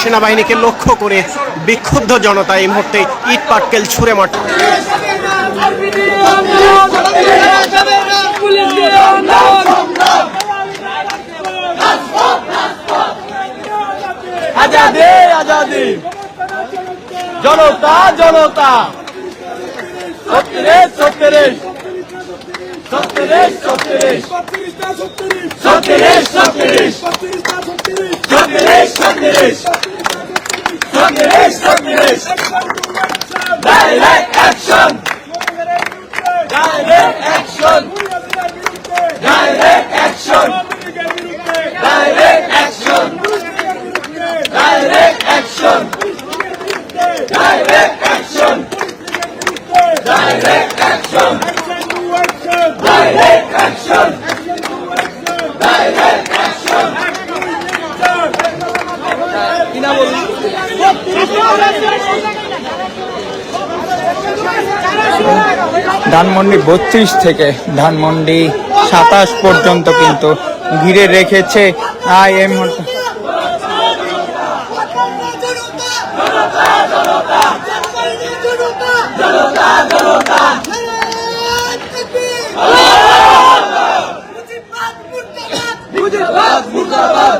সেনাবাহিনীকে লক্ষ্য করে বিক্ষুব্ধ জনতা এই মুহূর্তে ইট পাটকেল ছুঁড়ে মার আজাদি আজাদি। জনতা জনতা। সত্তরেশ সত্তরেশ সত্তরেশ সত্তরেশ সত্তরেশ সত্তরেশ সত্তরেশ সত্তরেশ সত্তরেশ সত্তরেশ direct action direct action direct action Dhanmondi বত্রিশ থেকে ধানমন্ডি সাতাশ পর্যন্ত কিন্তু ঘিরে রেখেছে আই এম মুজিবাদ মুর্দাবাদ।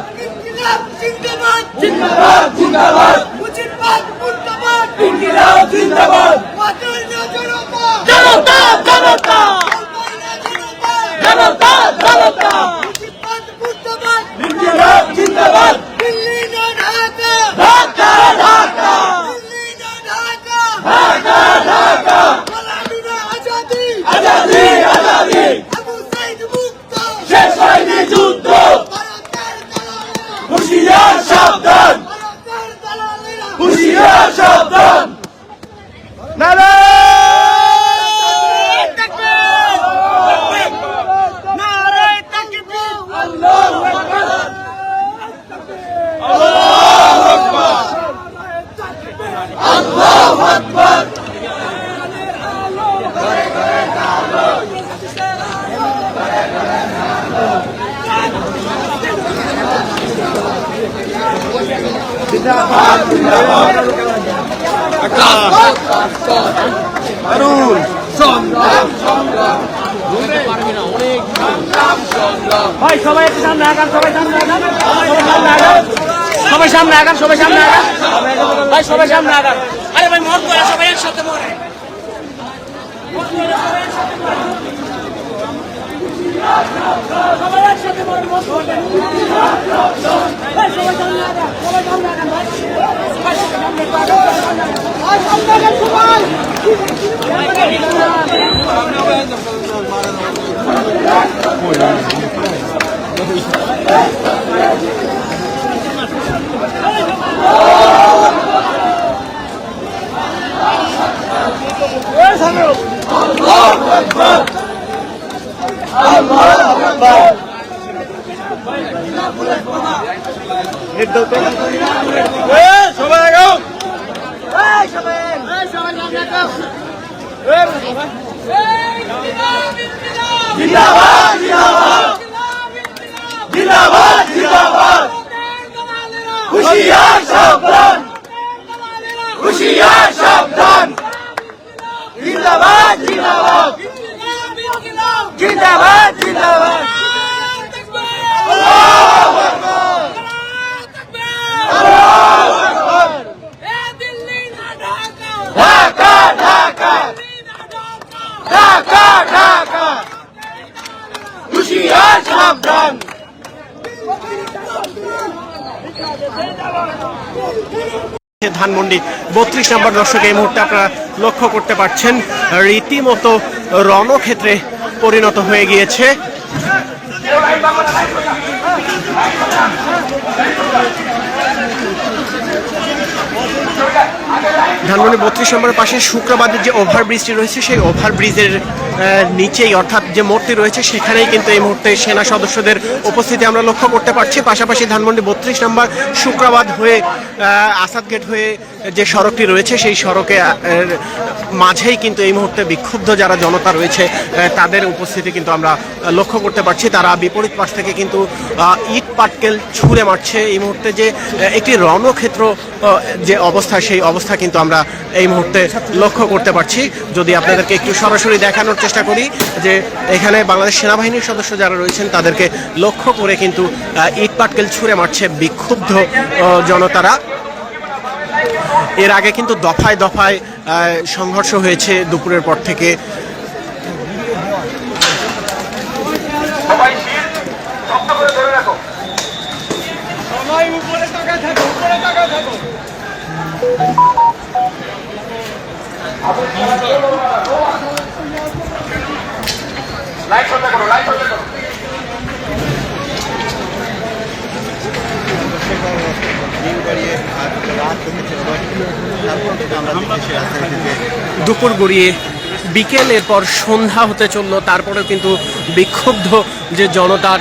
জিন্দাবাদ। জিন্দাবাদ জিন্দাবাদ মুজিবাদ মুর্দাবাদ। ইনকিলাব জিন্দাবাদ। জনতা জনতা। সাবধান নারা Zindabad! Zindabad! সবাই একটু সামনে আগান সবাই সামনে আগান সবাই সামনে আগান। সবাই সামনে আগান। সবাই সামনে আগান। ভাই সবাই সামনে আগান। আরে ভাই মর করে সবাই একসাথে মরে সবাই একসাথে মরে ভাই সবাই একসাথে মরবো হুশিয়ার সাবধান হুশিয়ার সাবধান জিন্দাবাদ জিন্দাবাদ জিন্দাবাদ জিন্দাবাদ। ধানমন্ডি বত্রিশ নম্বর দর্শক এই মুহূর্তে আপনারা লক্ষ্য করতে পারছেন, রীতিমতো রণক্ষেত্রে পরিণত হয়ে গিয়েছে। ধানমন্ডি বত্রিশ নম্বরের পাশে শুক্রবাদের যে ওভারব্রিজটি রয়েছে, সেই ওভারব্রিজের নিচেই অর্থাৎ যে মূর্তি রয়েছে, সেখানেই কিন্তু এই মুহূর্তে সেনা সদস্যদের উপস্থিতি আমরা লক্ষ্য করতে পারছি। পাশাপাশি ধানমন্ডি বত্রিশ নম্বর শুক্রবাদ হয়ে আসাদ গেট হয়ে যে সড়কটি রয়েছে, সেই সড়কে মাঝেই কিন্তু এই মুহূর্তে বিক্ষুব্ধ যারা জনতা রয়েছে তাদের উপস্থিতি কিন্তু আমরা লক্ষ্য করতে পারছি। তারা বিপরীত পাশ থেকে কিন্তু ইট পাটকেল ছুঁড়ে মারছে। এই মুহূর্তে যে একটি রণক্ষেত্র যে অবস্থা, সেই অবস্থা কিন্তু আমরা এই মুহূর্তে লক্ষ্য করতে পারছি। যদি আপনাদেরকে একটু সরাসরি দেখানোর চেষ্টা করি যে এখানে বাংলাদেশ সেনাবাহিনীর সদস্য যারা রয়েছেন তাদেরকে লক্ষ্য করে কিন্তু ইট পাটকেল ছুঁড়ে মারছে বিক্ষুব্ধ জনতারা। এর আগে কিন্তু দফায় দফায় সংঘর্ষ হয়েছে দুপুরের পর থেকে। দুপুর গড়িয়ে বিকেল এরপর সন্ধ্যা হতে চলল তারপরেও কিন্তু বিক্ষুব্ধ যে জনতার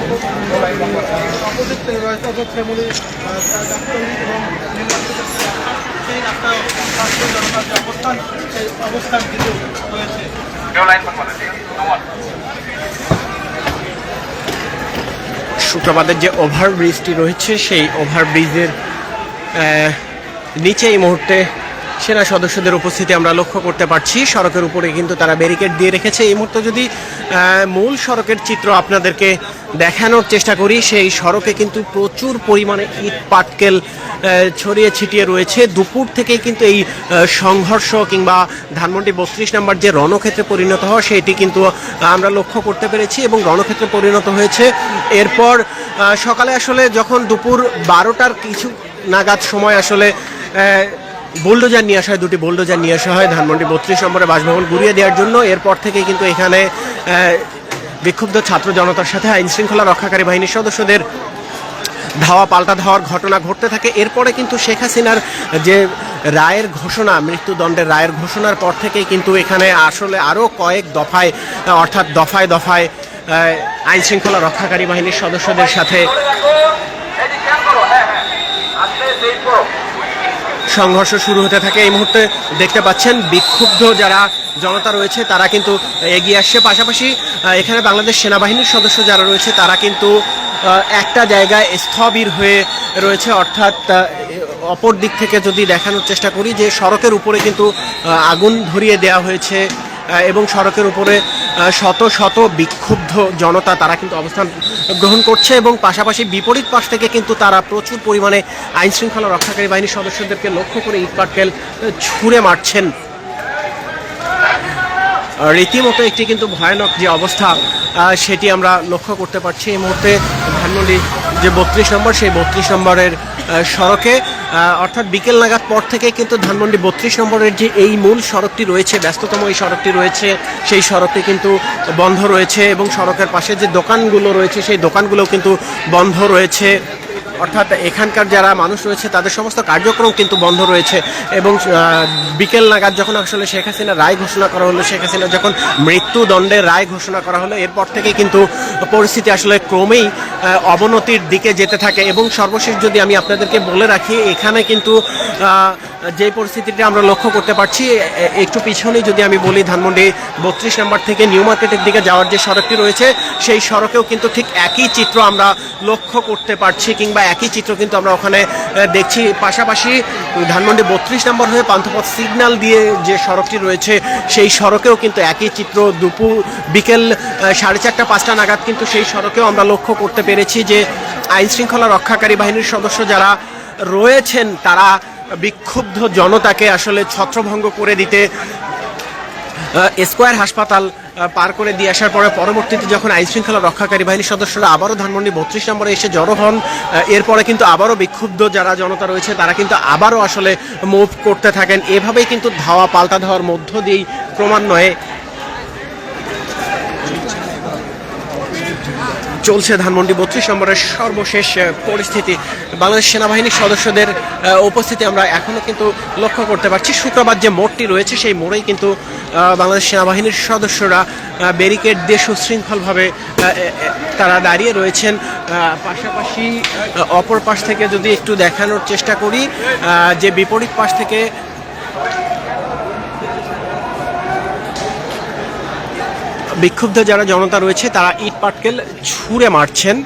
শেয়ারটা নিয়ে শুক্রবাদের যে ওভারব্রিজটি রয়েছে, সেই ওভারব্রিজের নিচে এই মুহূর্তে সেনা সদস্যদের উপস্থিতি আমরা লক্ষ্য করতে পারছি। সড়কের উপরে কিন্তু তারা ব্যারিকেড দিয়ে রেখেছে। এই মুহূর্তে যদি মূল সড়কের চিত্র আপনাদেরকে দেখানোর চেষ্টা করি। সেই সড়কে কিন্তু প্রচুর পরিমাণে ইট, পাটকেল ছড়িয়ে ছিটিয়ে রয়েছে। দুপুর থেকেই কিন্তু এই সংঘর্ষ কিংবা ধানমন্ডি বত্রিশ নাম্বার যে রণক্ষেত্রে পরিণত হওয়া, সেটি কিন্তু আমরা লক্ষ্য করতে পেরেছি এবং রণক্ষেত্রে পরিণত হয়েছে। এরপর সকালে আসলে যখন দুপুর বারোটার কিছু নাগাদ সময় আসলে বোল্ডোজার নিয়ে আসা হয়, দুটি বোল্ডোজার নিয়ে আসা হয় ধানমন্ডি বত্রিশ নম্বরে বাসভবন ঘুরিয়ে দেওয়ার জন্য। এরপর থেকে কিন্তু এখানে বিক্ষুব্ধ ছাত্র জনতার সাথে আইন শৃঙ্খলা রক্ষাকারী বাহিনীর সদস্যদের ধাওয়া পাল্টা ধাওয়ার ঘটনা ঘটতে থাকে। এরপরে কিন্তু শেখ হাসিনার যে রায়ের ঘোষণা, মৃত্যুদণ্ডের রায়ের ঘোষণার পর থেকেই কিন্তু এখানে আসলে আরও কয়েক দফায়, অর্থাৎ দফায় দফায় আইন শৃঙ্খলা রক্ষাকারী বাহিনীর সদস্যদের সাথে সংঘর্ষ শুরু হতে থাকে এই মুহূর্তে দেখতে পাচ্ছেন বিক্ষুব্ধ যারা জনতা রয়েছে, তারা কিন্তু এগিয়ে আসছে। পাশাপাশি এখানে বাংলাদেশ সেনাবাহিনীর সদস্য যারা রয়েছে, তারা কিন্তু একটা জায়গায় স্থবির হয়ে রয়েছে। অর্থাৎ অপর দিক থেকে যদি দেখানোর চেষ্টা করি যে সড়কের উপরে কিন্তু আগুন ধরিয়ে দেওয়া হয়েছে। এবং সড়কের উপরে শত শত বিক্ষুব্ধ জনতা তারা কিন্তু অবস্থান গ্রহণ করছে এবং পাশাপাশি বিপরীত পাশ থেকে কিন্তু তারা প্রচুর পরিমাণে আইন শৃঙ্খলা রক্ষাকারী বাহিনীর সদস্যদেরকে লক্ষ্য করে ইটপাটকেল ছুঁড়ে মারছেন। রীতিমতো একটি কিন্তু ভয়ানক যে অবস্থা সেটি আমরা লক্ষ্য করতে পারছি। এই মুহূর্তে ধানমন্ডি যে বত্রিশ নম্বর, সেই বত্রিশ নম্বরের সড়কে অর্থাৎ বিকেল নাগাদ পর থেকে কিন্তু ধানমন্ডি বত্রিশ নম্বরের যে এই মূল সড়কটি রয়েছে, ব্যস্ততম এই সড়কটি রয়েছে, সেই সড়কটি কিন্তু বন্ধ রয়েছে এবং সড়কের পাশে যে দোকানগুলো রয়েছে, সেই দোকানগুলো কিন্তু বন্ধ রয়েছে। অর্থাৎ এখানকার যারা মানুষ রয়েছে, তাদের সমস্ত কার্যক্রম কিন্তু বন্ধ রয়েছে এবং বিকেল নাগাদ যখন আসলে শেখ হাসিনা রায় ঘোষণা করা হলো, শেখ হাসিনা যখন মৃত্যুদণ্ডের রায় ঘোষণা করা হলো, এরপর থেকে কিন্তু পরিস্থিতি আসলে ক্রমেই অবনতির দিকে যেতে থাকে এবং সর্বশেষ যদি আমি আপনাদেরকে বলে রাখি, এখানে কিন্তু যে পরিস্থিতিটা আমরা লক্ষ্য করতে পারছি একটু পিছনে যদি আমি বলি, ধানমন্ডি বত্রিশ নম্বর থেকে নিউ মার্কেটের দিকে যাওয়ার যে সড়কটি রয়েছে, সেই সড়কেও কিন্তু ঠিক একই চিত্র আমরা লক্ষ্য করতে পারছি কিংবা একই চিত্র কিন্তু আমরা ওখানে দেখছি। পাশাপাশি ধানমন্ডি বত্রিশ নম্বর হয়ে পান্থপথ সিগন্যাল দিয়ে যে সড়কটি রয়েছে, সেই সড়কেও কিন্তু একই চিত্র। দুপুর, বিকেল সাড়ে চারটা, পাঁচটা নাগাদ কিন্তু সেই সড়কেও আমরা লক্ষ্য করতে পেরেছি যে আইন শৃঙ্খলা রক্ষাকারী বাহিনীর সদস্য যারা রয়েছেন, তারা বিক্ষুব্ধ জনতাকে আসলে ছত্রভঙ্গ করে দিতে স্কয়ার হাসপাতাল পার করে দিয়ে আসার পরে পরবর্তীতে যখন আইন শৃঙ্খলা রক্ষাকারী বাহিনীর সদস্যরা আবারও ধানমন্ডি বত্রিশ নম্বরে এসে জড়ো হন এরপরে কিন্তু আবারও বিক্ষুব্ধ যারা জনতা রয়েছে, তারা কিন্তু আবারও আসলে মুভ করতে থাকেন। এভাবেই কিন্তু ধাওয়া, পাল্টা ধাওয়ার মধ্য দিয়েই ক্রমান্বয়ে চলছে ধানমন্ডি বত্রিশ নম্বরের সর্বশেষ পরিস্থিতি। বাংলাদেশ সেনাবাহিনীর সদস্যদের উপস্থিতি আমরা এখনও কিন্তু লক্ষ্য করতে পারছি। শুক্রবার যে মোড়টি রয়েছে, সেই মোড়েই কিন্তু বাংলাদেশ সেনাবাহিনীর সদস্যরা ব্যারিকেড দিয়ে সুশৃঙ্খলভাবে তারা দাঁড়িয়ে রয়েছেন। পাশাপাশি অপর পাশ থেকে যদি একটু দেখানোর চেষ্টা করি যে বিপরীত পাশ থেকে বিক্ষুব্ধ যারা জনতা রয়েছে তারা ইট পাটকেল ছুঁড়ে মারছেন।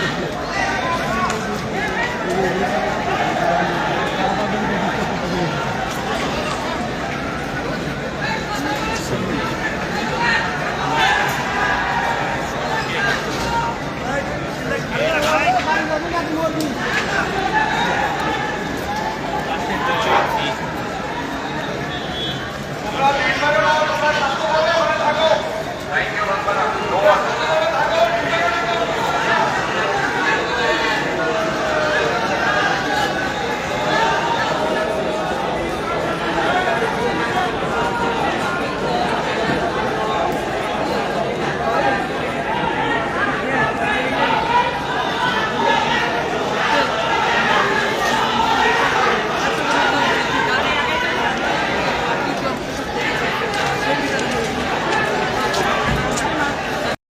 Thank you.